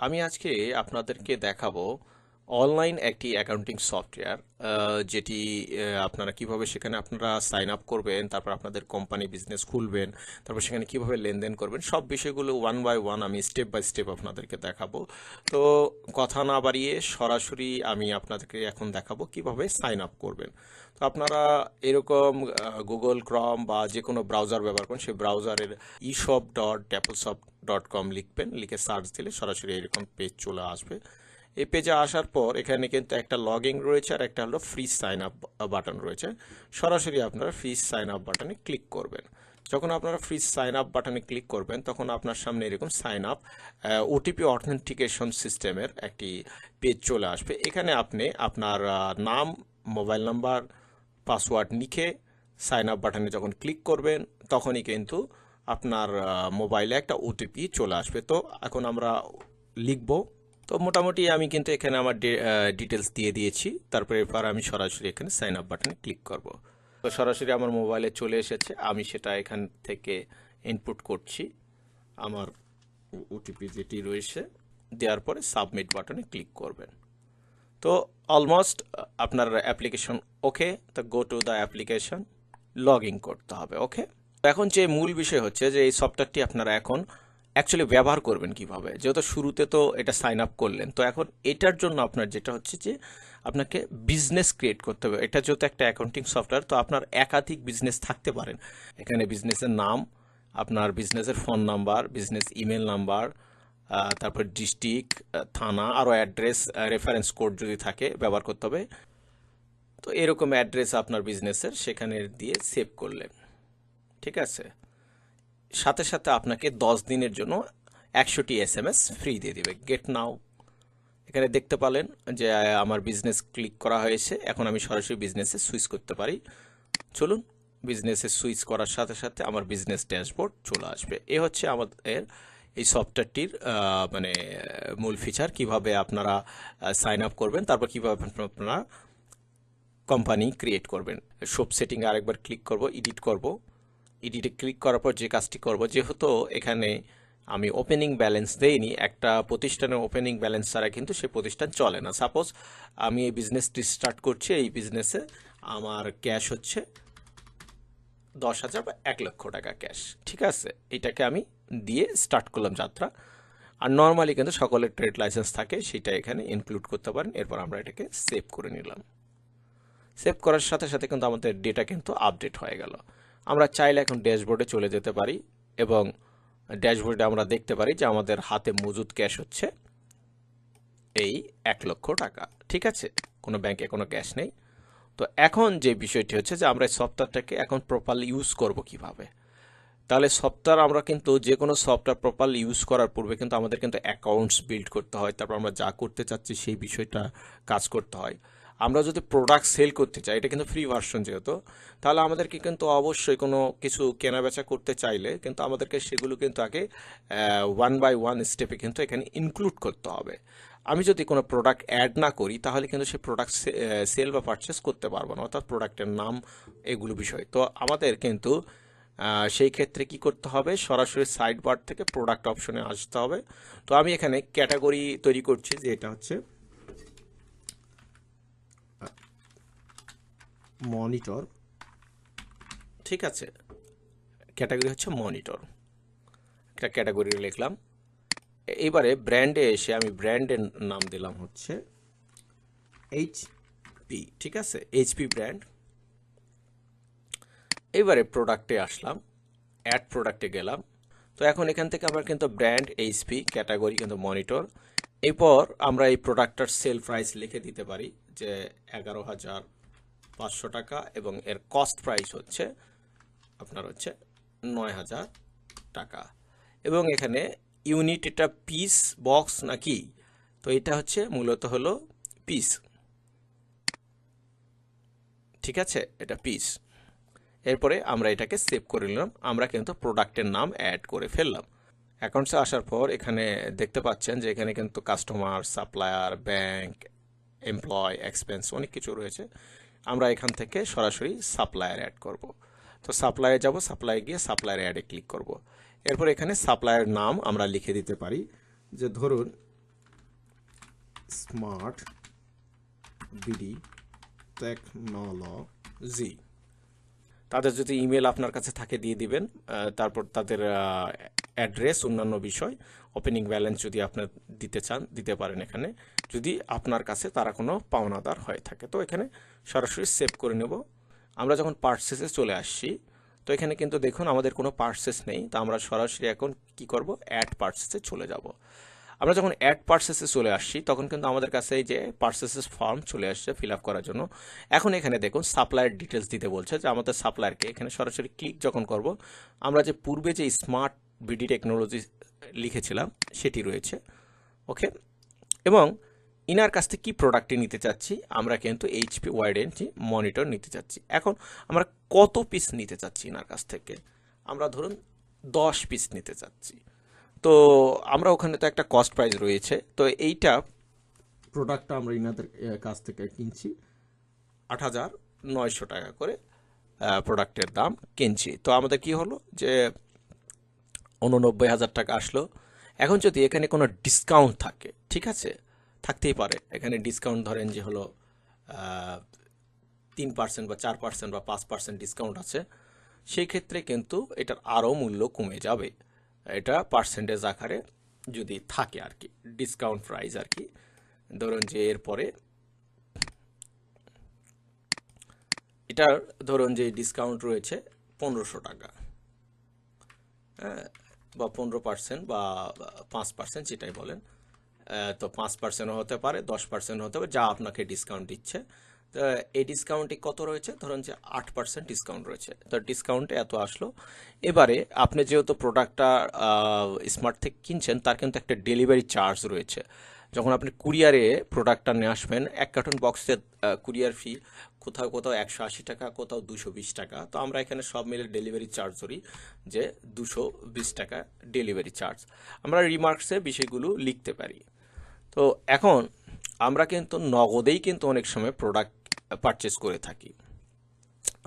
আমি আজকে আপনাদেরকে দেখাবো অনলাইন একটি অ্যাকাউন্টিং সফটওয়্যার যেটি আপনারা কীভাবে সেখানে আপনারা সাইন আপ করবেন, তারপর আপনাদের কোম্পানি বিজনেস খুলবেন, তারপর সেখানে কীভাবে লেনদেন করবেন, সব বিষয়গুলো ওয়ান বাই ওয়ান আমি স্টেপ বাই স্টেপ আপনাদেরকে দেখাবো। তো কথা না বাড়িয়ে সরাসরি আমি আপনাদেরকে এখন দেখাবো কীভাবে সাইন আপ করবেন। তো আপনারা এরকম গুগল ক্রম বা যে কোনো ব্রাউজার ব্যবহার করেন, সেই ব্রাউজারের ইশপ ডট ট্যাপলসপ ডট কম লিখবেন, লিখে সার্চ দিলে সরাসরি এরকম পেজ চলে আসবে। এই পেজে আসার পর এখানে কিন্তু একটা লগ রয়েছে আর একটা হলো ফ্রি সাইন আপ বাটন রয়েছে। সরাসরি আপনারা ফ্রি সাইন আপ বাটনে ক্লিক করবেন। যখন আপনারা ফ্রি সাইন আপ বাটনে ক্লিক করবেন, তখন আপনার সামনে এরকম সাইন আপ ওটিপি অথেন্টিকেশন সিস্টেমের একটি পেজ চলে আসবে। এখানে আপনি আপনার নাম মোবাইল নাম্বার পাসওয়ার্ড লিখে সাইন আপ বাটনে যখন ক্লিক করবেন, তখনই কিন্তু আপনার মোবাইলে একটা ওটিপি চলে আসবে। তো এখন আমরা লিখব। তো মোটামুটি আমি কিন্তু এখানে আমার ডিটেলস দিয়ে দিয়েছি। তারপরে এরপর আমি সরাসরি এখানে সাইন আপ বাটনে ক্লিক করব। তো সরাসরি আমার মোবাইলে চলে এসেছে। আমি সেটা এখান থেকে ইনপুট করছি। আমার ওটিপি যেটি রয়েছে, দেওয়ার পরে সাবমিট বাটনে ক্লিক করবেন। তো অলমোস্ট আপনার অ্যাপ্লিকেশন ওকে তো go to the application log in করতে হবে ওকে এখন যে মূল বিষয় হচ্ছে যে এই সফটওয়্যারটি আপনারা এখন অ্যাকচুয়ালি ব্যবহার করবেন কীভাবে? যেহেতু শুরুতে তো এটা সাইন আপ করলেন, তো এখন এটার জন্য আপনার যেটা হচ্ছে যে, আপনাকে বিজনেস ক্রিয়েট করতে হবে। এটা যেহেতু একটা অ্যাকাউন্টিং সফটওয়্যার তো আপনার একাধিক বিজনেস থাকতে পারেন। এখানে বিজনেসের নাম, আপনার বিজনেসের phone number business email number তারপর ডিস্ট্রিক্ট থানা, আরও অ্যাড্রেস রেফারেন্স কোড যদি থাকে, ব্যবহার করতে হবে। তো এরকম অ্যাড্রেস আপনার বিজনেসের সেখানে দিয়ে সেভ করলেন। ঠিক আছে? সাথে সাথে আপনাকে দশ দিনের জন্য একশোটি এস এম এস ফ্রি দিয়ে দেবে। গেট নাও এখানে দেখতে পালেন যে আমার বিজনেস ক্লিক করা হয়েছে। এখন আমি সরাসরি বিজনেসে সুইচ করতে পারি। চলুন বিজনেসে সুইচ করার সাথে সাথে আমার বিজনেস ড্যাশবোর্ড চলে আসবে। এ হচ্ছে আমাদের এই সফটওয়্যারটির মানে মূল ফিচার কীভাবে আপনারা সাইন আপ করবেন, তারপর কীভাবে আপনারা কোম্পানি ক্রিয়েট করবেন। সব সেটিংয়ে আরেকবার ক্লিক করব এডিট করব। এডিটে ক্লিক করার পর যে কাজটি করব, যেহেতু এখানে আমি ওপেনিং ব্যালেন্স দেইনি, একটা প্রতিষ্ঠানের ওপেনিং ব্যালেন্স ছাড়া কিন্তু সে প্রতিষ্ঠান চলে না। সাপোজ আমি এই বিজনেসটি স্টার্ট করছি, এই বিজনেসে আমার ক্যাশ হচ্ছে দশ হাজার বা এক লক্ষ টাকা ক্যাশ ঠিক আছে? এটাকে আমি দিয়ে স্টার্ট করলাম যাত্রা। আর নর্মালি কিন্তু সকলের ট্রেড লাইসেন্স থাকে, সেটা এখানে ইনক্লুড করতে পারেন। এরপর আমরা এটাকে সেভ করে নিলাম। সেভ করার সাথে সাথে কিন্তু আমাদের ডেটা কিন্তু আপডেট হয়ে গেল। আমরা চাইলে এখন ড্যাশবোর্ডে চলে যেতে পারি এবং ড্যাশবোর্ডে আমরা দেখতে পারি যে আমাদের হাতে মজুদ ক্যাশ হচ্ছে এই এক লক্ষ টাকা। ঠিক আছে? কোনো ব্যাংকে কোনো ক্যাশ নেই। তো এখন যে বিষয়টি হচ্ছে যে আমরা এই সফটওয়্যারটাকে এখন প্রপারলি ইউজ করব কীভাবে? তাহলে সফটওয়্যার আমরা কিন্তু যে কোনো সফটওয়্যার প্রপারলি ইউজ করার পূর্বে কিন্তু আমাদের কিন্তু অ্যাকাউন্টস বিল্ড করতে হয়, তারপর আমরা যা করতে চাচ্ছি সেই বিষয়টা কাজ করতে হয়। আমরা যদি প্রোডাক্ট সেল করতে চাই, এটা কিন্তু ফ্রি ভার্সন যেহেতু, তাহলে আমাদেরকে কিন্তু অবশ্যই কোনো কিছু কেনাবেচা করতে চাইলে কিন্তু আমাদেরকে সেগুলো কিন্তু আগে ওয়ান বাই ওয়ান স্টেপে কিন্তু এখানে ইনক্লুড করতে হবে। আমি যদি কোনো প্রোডাক্ট অ্যাড না করি, তাহলে কিন্তু সেই প্রোডাক্ট সেল বা পারচেস করতে পারব না, অর্থাৎ প্রোডাক্টের নাম এগুলো বিষয়। তো আমাদের কিন্তু সেই ক্ষেত্রে কি করতে হবে? সরাসরি সাইড বার থেকে প্রোডাক্ট অপশনে আসতে হবে। তো আমি এখানে ক্যাটাগরি তৈরি করছি যে এটা হচ্ছে মনিটর। ঠিক আছে। ক্যাটাগরি হচ্ছে মনিটর। একটা ক্যাটাগরি লিখলাম। এবারে ব্র্যান্ডে এসে আমি ব্র্যান্ডের নাম দিলাম হচ্ছে এইচ পি ঠিক আছে? এইচপি ব্র্যান্ড এবারে প্রোডাক্টে আসলাম। অ্যাড প্রোডাক্টে গেলাম। তো এখন এখান থেকে আমার কিন্তু ব্র্যান্ড এইচপি ক্যাটাগরি কিন্তু মনিটর এরপর আমরা এই প্রোডাক্টটার সেল প্রাইস লিখে দিতে পারি যে এগারো হাজার পাঁচশো টাকা এবং এর কস্ট প্রাইস হচ্ছে আপনার হচ্ছে নয় হাজার টাকা। এবং এখানে ইউনিট এটা পিস বক্স নাকি? তো এটা হচ্ছে মূলত হলো পিস ঠিক আছে? এটা পিস এরপরে আমরা এটাকে সেভ করে নিলাম। আমরা কিন্তু প্রোডাক্টের নাম অ্যাড করে ফেললাম। অ্যাকাউন্টসে আসার পর এখানে দেখতে পাচ্ছেন যে এখানে কিন্তু customer supplier bank employ expense অনেক কিছু রয়েছে। আমরা এখান থেকে সরাসরি সাপ্লায়ার অ্যাড করব। তো সাপ্লায়ে যাব সাপ্লায়ে গিয়ে সাপ্লায়ার অ্যাডে ক্লিক করব। এরপর এখানে সাপ্লায়ার নাম আমরা লিখে দিতে পারি যে ধরুন স্মার্ট বিডি টেকনোলজি তাদের যদি ইমেল আপনার কাছে থাকে দিয়ে দিবেন তারপর তাদের অ্যাড্রেস অন্যান্য বিষয় ওপেনিং ব্যালেন্স যদি আপনার দিতে চান, দিতে পারেন এখানে। যদি আপনার কাছে তারা কোনো পাওনাদার হয়ে থাকে। তো এখানে সরাসরি সেভ করে নেব। আমরা যখন পার্সেসে চলে আসছি, তো এখানে কিন্তু দেখুন আমাদের কোনো পার্সেস নেই। তো আমরা সরাসরি এখন কি করব? অ্যাড পার্সেসে চলে যাব। আমরা যখন অ্যাড পার্সেসে চলে আসছি, তখন কিন্তু আমাদের কাছে এই যে পার্সেসেস ফর্ম চলে আসছে ফিল আপ করার জন্য। এখন এখানে দেখুন সাপ্লায়ার ডিটেলস দিতে বলছে যে আমাদের সাপ্লায়ারকে এখানে সরাসরি ক্লিক যখন করব, আমরা যে পূর্বে যে স্মার্ট বিডি টেকনোলজি লিখেছিলাম, সেটি রয়েছে। ওকে এবং ইনার কাছ থেকে কী প্রোডাক্টটি নিতে চাচ্ছি, আমরা কিন্তু এইচপি ওয়াইড রেঞ্জ মনিটর নিতে চাচ্ছি। এখন আমরা কত পিস নিতে চাচ্ছি ইনার কাছ থেকে? আমরা ধরুন দশ পিস নিতে চাচ্ছি। তো আমরা ওখানে তো একটা কস্ট প্রাইস রয়েছে, তো এইটা প্রোডাক্টটা আমরা ইনাদের কাছ থেকে কিনছি। আট হাজার নয়শো টাকা করে প্রোডাক্টের দাম কিনছি। তো আমাদের কি হলো যে উননব্বই হাজার টাকা আসলো। এখন যদি এখানে কোনো ডিসকাউন্ট থাকে, ঠিক আছে? থাকতেই পারে। এখানে ডিসকাউন্ট ধরেন যে হলো তিন পার্সেন্ট বা চার পার্সেন্ট বা পাঁচ পার্সেন্ট ডিসকাউন্ট আছে। সেই ক্ষেত্রে কিন্তু এটার আরও মূল্য কমে যাবে। এটা পার্সেন্টেজ আকারে যদি থাকে আর কি ডিসকাউন্ট প্রাইস আর কি। ধরুন যে এরপরে এটার ধরুন যে ডিসকাউন্ট রয়েছে পনেরোশো টাকা। হ্যাঁ বা পনেরো পার্সেন্ট বা পাঁচ পার্সেন্ট যেটাই বলেন। তো পাঁচ পার্সেন্টও হতে পারে, দশ পার্সেন্ট হতে পারে, যা আপনাকে ডিসকাউন্ট দিচ্ছে। তো এই ডিসকাউন্টে কত রয়েছে? ধরুন যে আট পার্সেন্ট ডিসকাউন্ট রয়েছে। তো ডিসকাউন্টে এত আসলো। এবারে আপনি যেহেতু প্রোডাক্টটা স্মার্ট থেকে কিনছেন, তার কিন্তু একটা ডেলিভারি চার্জ রয়েছে। যখন আপনি কুরিয়ারে প্রোডাক্টটা নিয়ে আসবেন, এক কার্টন বক্সের কুরিয়ার ফি কোথাও কোথাও একশো আশি টাকা, কোথাও দুশো বিশ টাকা। তো আমরা এখানে সব মিলে ডেলিভারি চার্জ ধরি যে দুশো বিশ টাকা ডেলিভারি চার্জ আমরা রিমার্কসে বিষয়গুলো লিখতে পারি। তো এখন আমরা কিন্তু নগদেই কিন্তু অনেক সময় প্রোডাক্ট পারচেস করে থাকি।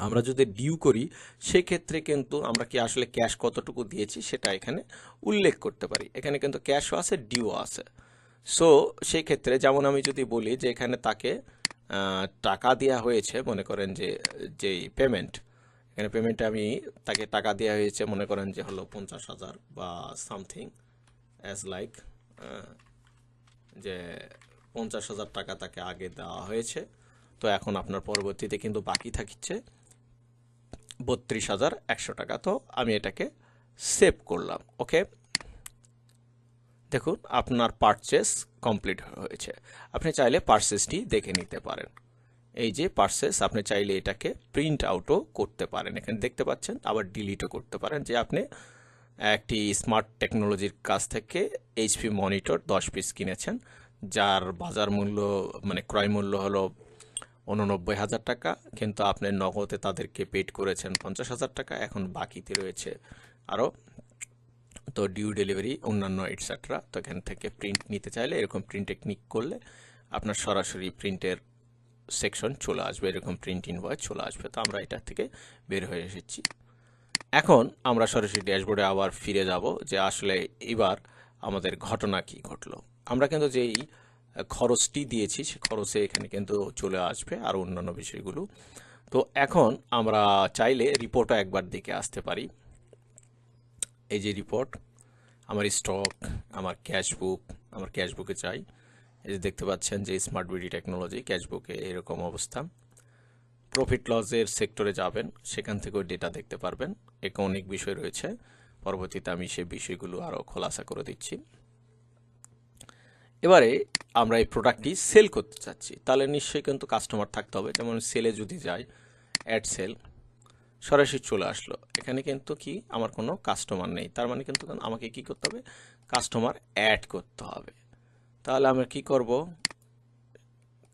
আমরা যদি ডিউ করি, সেক্ষেত্রে কিন্তু আমরা কি আসলে ক্যাশ কতটুকু দিয়েছি সেটা এখানে উল্লেখ করতে পারি। এখানে কিন্তু ক্যাশও আছে ডিও আছে। সো সেই ক্ষেত্রে যেমন আমি যদি বলি যে এখানে তাকে টাকা দেওয়া হয়েছে, মনে করেন যে, যেই পেমেন্ট এখানে পেমেন্টে আমি তাকে টাকা দেওয়া হয়েছে, মনে করেন যে হলো পঞ্চাশ হাজার বা সামথিং অ্যাজ লাইক যে পঞ্চাশ হাজার টাকা তাকে আগে দেওয়া হয়েছে। তো এখন আপনার পরবর্তীতে কিন্তু বাকি থাকছে বত্রিশ হাজার একশো টাকা। তো আমি এটাকে সেভ করলাম ওকে দেখুন, আপনার পারচেস কমপ্লিট হয়েছে। আপনি চাইলে পারচেসটি দেখে নিতে পারেন। এই যে পারচেস আপনি চাইলে এটাকে প্রিন্ট আউটও করতে পারেন। এখানে দেখতে পাচ্ছেন, আবার ডিলিটও করতে পারেন যে আপনি একটি স্মার্ট টেকনোলজির কাছ থেকে এইচপি মনিটর দশ পিস কিনেছেন, যার বাজার মূল্য মানে ক্রয় মূল্য হলো উননব্বই হাজার টাকা, কিন্তু আপনি নগদে তাদেরকে পেড করেছেন পঞ্চাশ হাজার টাকা, এখন বাকিতে রয়েছে আরও। তো ডিউ ডেলিভারি অন্যান্য এটসেট্রা তো এখান থেকে প্রিন্ট নিতে চাইলে এরকম প্রিন্টে ক্লিক করলে আপনার সরাসরি প্রিন্টের সেকশন চলে আসবে, এরকম প্রিন্ট ইনভয়েস চলে আসবে। তো আমরা এটা থেকে বের হয়ে এসেছি। এখন আমরা সরাসরি ড্যাশবোর্ডে আবার ফিরে যাব যে আসলে এবার আমাদের ঘটনা কি ঘটলো। আমরা কিন্তু যেই খরচটি দিয়েছি, সে খরচে এখানে কিন্তু চলে আসবে আর অন্যান্য বিষয়গুলো। তো এখন আমরা চাইলে রিপোর্টও একবার দেখে আসতে পারি। এই যে রিপোর্ট আমার স্টক আমার ক্যাশ বুক আমার ক্যাশ বুকে চাই। এই যে দেখতে পাচ্ছেন যে স্মার্ট বিডি টেকনোলজি ক্যাশ বুকে এরকম অবস্থা। প্রফিট লসের সেক্টরে যাবেন, সেখান থেকেও ডেটা দেখতে পারবেন। একে অনেক বিষয় রয়েছে। পরবর্তীতে আমি সেই বিষয়গুলো আরও খোলাসা করে দিচ্ছি। এবারে আমরা এই প্রোডাক্টটি সেল করতে চাচ্ছি। তাহলে নিশ্চয়ই কিন্তু কাস্টমার থাকতে হবে। যেমন সেলে যদি যাই অ্যাড সেল সরাসরি চলে আসলো। এখানে কিন্তু কি? আমার কোনো কাস্টমার নেই। তার মানে কিন্তু আমাকে কি করতে হবে? কাস্টমার অ্যাড করতে হবে। তাহলে আমরা কি করব?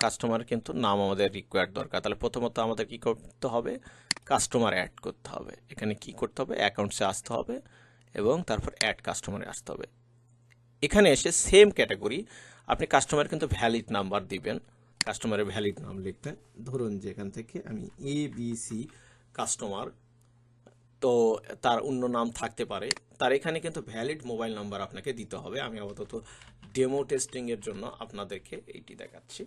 কাস্টমার কিন্তু নাম আমাদের রিকোয়ার্ড দরকার। তাহলে প্রথমত আমাদের কি করতে হবে? কাস্টমার অ্যাড করতে হবে। এখানে কি করতে হবে? অ্যাকাউন্টসে আসতে হবে এবং তারপর অ্যাড কাস্টমারে আসতে হবে। এখানে এসে সেম ক্যাটাগরি আপনি কাস্টমার কিন্তু ভ্যালিড নাম্বার দিবেন। কাস্টমারের ভ্যালিড নাম লিখবেন ধরুন যে এখান থেকে আমি এ বি সি কাস্টমার তো তার অন্য নাম থাকতে পারে। তার এখানে কিন্তু ভ্যালিড মোবাইল নাম্বার আপনাকে দিতে হবে। আমি আপাতত ডেমো টেস্টিংয়ের জন্য আপনাদেরকে এইটি দেখাচ্ছি।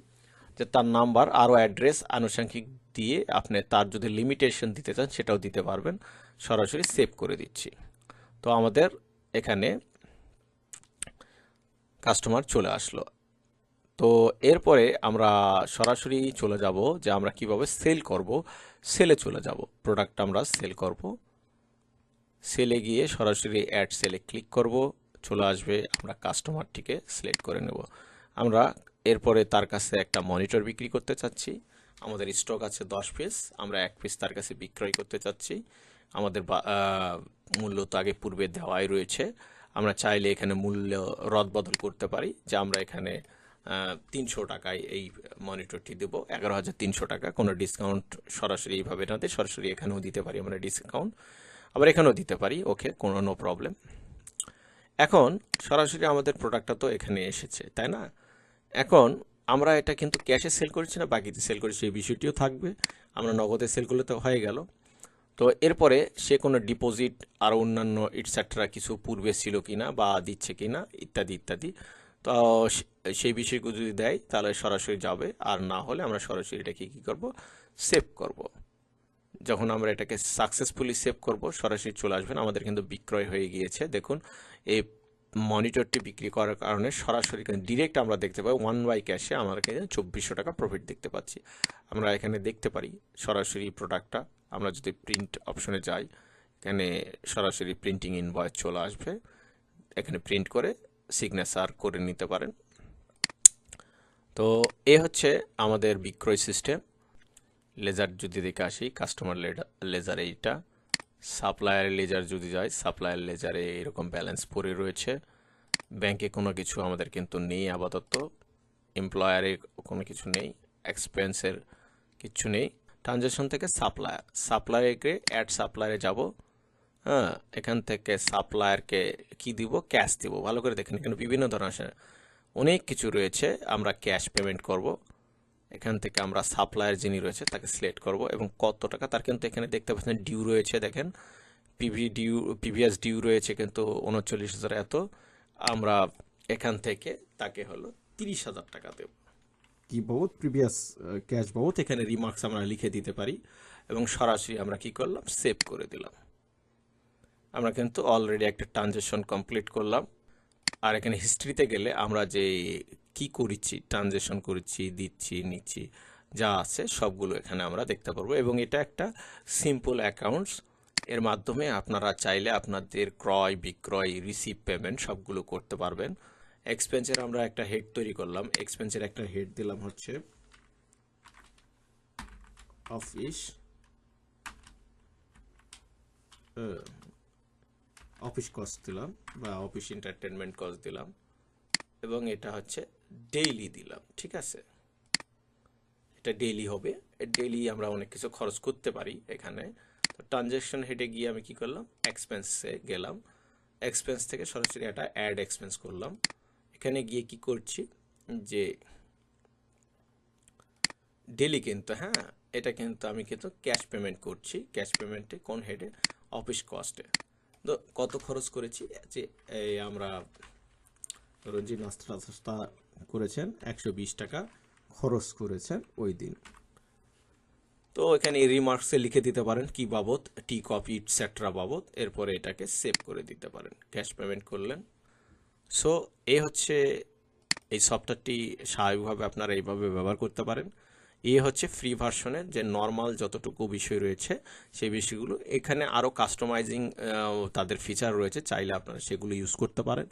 যে তার নাম্বার আরও অ্যাড্রেস আনুষঙ্গিক দিয়ে আপনি তার যদি লিমিটেশন দিতে চান, সেটাও দিতে পারবেন। সরাসরি সেভ করে দিচ্ছি। তো আমাদের এখানে কাস্টমার চলে আসলো। তো এরপরে আমরা সরাসরি চলে যাব যে আমরা কীভাবে সেল করব। সেলে চলে যাব। প্রোডাক্ট আমরা সেল করব। সেলে গিয়ে সরাসরি অ্যাড সেলে ক্লিক করব। চলে আসবে। আমরা কাস্টমারটিকে সিলেক্ট করে নেব। আমরা এরপরে তার কাছে একটা মনিটর বিক্রি করতে চাচ্ছি। আমাদের স্টক আছে দশ পিস, আমরা এক পিস তার কাছে বিক্রয় করতে চাচ্ছি। আমাদের মূল্য তো আগে পূর্বে দেওয়াই রয়েছে। আমরা চাইলে এখানে মূল্য রদবদল করতে পারি যে আমরা এখানে তিনশো টাকায় এই মনিটরটি দেবো। এগারো হাজার তিনশো টাকা, কোনো ডিসকাউন্ট সরাসরি এইভাবে না দিয়ে সরাসরি এখানেও দিতে পারি আমরা ডিসকাউন্ট। আবার এখানেও দিতে পারি, ওকে, কোনো নো প্রবলেম এখন সরাসরি আমাদের প্রোডাক্টটা তো এখানে এসেছে, তাই না? এখন আমরা এটা কিন্তু ক্যাশে সেল করেছি না, বাকিতে সেল করেছি সেই বিষয়টিও থাকবে। আমরা নগদে সেল করলে তো হয়ে গেল। তো এরপরে সে কোনো ডিপোজিট আর অন্যান্য ইটসেট্রা কিছু পূর্বে ছিল কিনা বা দিচ্ছে কিনা, ইত্যাদি ইত্যাদি। তো সেই বিষয়গুলো যদি দেয়, তাহলে সরাসরি যাবে। আর না হলে আমরা সরাসরি এটাকে কী করব? সেভ করব। যখন আমরা এটাকে সাকসেসফুলি সেভ করব, সরাসরি চলে আসবেন। আমাদের কিন্তু বিক্রয় হয়ে গিয়েছে। দেখুন, এই মনিটরটি বিক্রি করার কারণে সরাসরি ডিরেক্ট আমরা দেখতে পাই ওয়ান বাই ক্যাশে আমরা কিন্তু চব্বিশশো টাকা প্রফিট দেখতে পাচ্ছি। আমরা এখানে দেখতে পারি সরাসরি প্রোডাক্টটা আমরা যদি প্রিন্ট অপশনে যাই, এখানে সরাসরি প্রিন্টিং ইনভয়েস চলে আসবে। এখানে প্রিন্ট করে সিগনেচার করে নিতে পারেন। তো এ হচ্ছে আমাদের বিক্রয় সিস্টেম লেজার যদি দেখে আসি কাস্টমার লেজার এইটা। সাপ্লায়ার লেজার যদি যায়, সাপ্লায়ার লেজারে এরকম ব্যালেন্স পড়ে রয়েছে। ব্যাংকে কোনো কিছু আমাদের কিন্তু নেই আপাতত। এমপ্লয়ারে কোনো কিছু নেই এক্সপেন্সের কিছু নেই। ট্রানজ্যাকশন থেকে সাপ্লায়ার সাপ্লায়ারকে অ্যাড সাপ্লায়ারে যাব। হ্যাঁ এখান থেকে সাপ্লায়ারকে কি দিব? ক্যাশ দিব। ভালো করে দেখেন এখানে বিভিন্ন ধরনের অনেক কিছু রয়েছে। আমরা ক্যাশ পেমেন্ট করব। এখান থেকে আমরা সাপ্লায়ার যিনি রয়েছে তাকে সিলেক্ট করব এবং কত টাকা তার কিন্তু এখানে দেখতে পাচ্ছেন ডিউ রয়েছে দেখেন। পিভি ডিউ পিভিএস ডিউ রয়েছে কিন্তু উনচল্লিশ হাজার এত। আমরা এখান থেকে তাকে হলো তিরিশ হাজার টাকা দেব। কি বহুত? প্রিভিয়াস ক্যাশ বহুত? এখানে রিমার্কস আমরা লিখে দিতে পারি এবং সরাসরি আমরা কি করলাম? সেভ করে দিলাম। আমরা কিন্তু অলরেডি একটা ট্রানজেকশন কমপ্লিট করলাম। আর এখানে হিস্ট্রিতে গেলে আমরা যে কি করেছি ট্রানজেকশন করেছি, দিচ্ছি, নিচ্ছি, যা আছে সবগুলো এখানে আমরা দেখতে পারব। এবং এটা একটা সিম্পল অ্যাকাউন্টস এর মাধ্যমে আপনারা চাইলে আপনাদের ক্রয়, বিক্রয় রিসিভ পেমেন্ট সবগুলো করতে পারবেন। এক্সপেন্সের আমরা একটা হেড তৈরি করলাম। এক্সপেন্সের একটা হেড দিলাম হচ্ছে অফিস অফিস কস্ট দিলাম বা অফিস এন্টারটেনমেন্ট কস্ট দিলাম। এবং এটা হচ্ছে ডেইলি দিলাম, ঠিক আছে? এটা ডেইলি হবে। ডেইলি আমরা অনেক কিছু খরচ করতে পারি এখানে। তো ট্রানজ্যাকশন হেডে গিয়ে আমি কি করলাম? এক্সপেন্সে গেলাম। এক্সপেন্স থেকে সরাসরি একটা অ্যাড এক্সপেন্স করলাম। এখানে গিয়ে কি করছি? যে ডেলি কিন্তু হ্যাঁ এটা কিন্তু আমি কিন্তু ক্যাশ পেমেন্ট করছি। ক্যাশ পেমেন্টে কোন হেডে অফিস কস্টে তো কত খরচ করেছি? যে আমরা ধরুন যে নাস্তা করেছেন, একশো বিশ টাকা খরচ করেছেন ওই দিন। তো এখানে রিমার্কসে লিখে দিতে পারেন কি বাবদ টি কপি ইটসেট্রা বাবদ, এরপরে এটাকে সেভ করে দিতে পারেন ক্যাশ পেমেন্ট করলেন। সো এ হচ্ছে, এই সফটওয়্যারটি স্বাভাবিকভাবে আপনারা এইভাবে ব্যবহার করতে পারেন। এ হচ্ছে ফ্রি ভার্সনের যে নর্মাল যতটুকু বিষয় রয়েছে, সেই বিষয়গুলো। এখানে আরও কাস্টমাইজিং তাদের ফিচার রয়েছে, চাইলে আপনারা সেগুলো ইউজ করতে পারেন।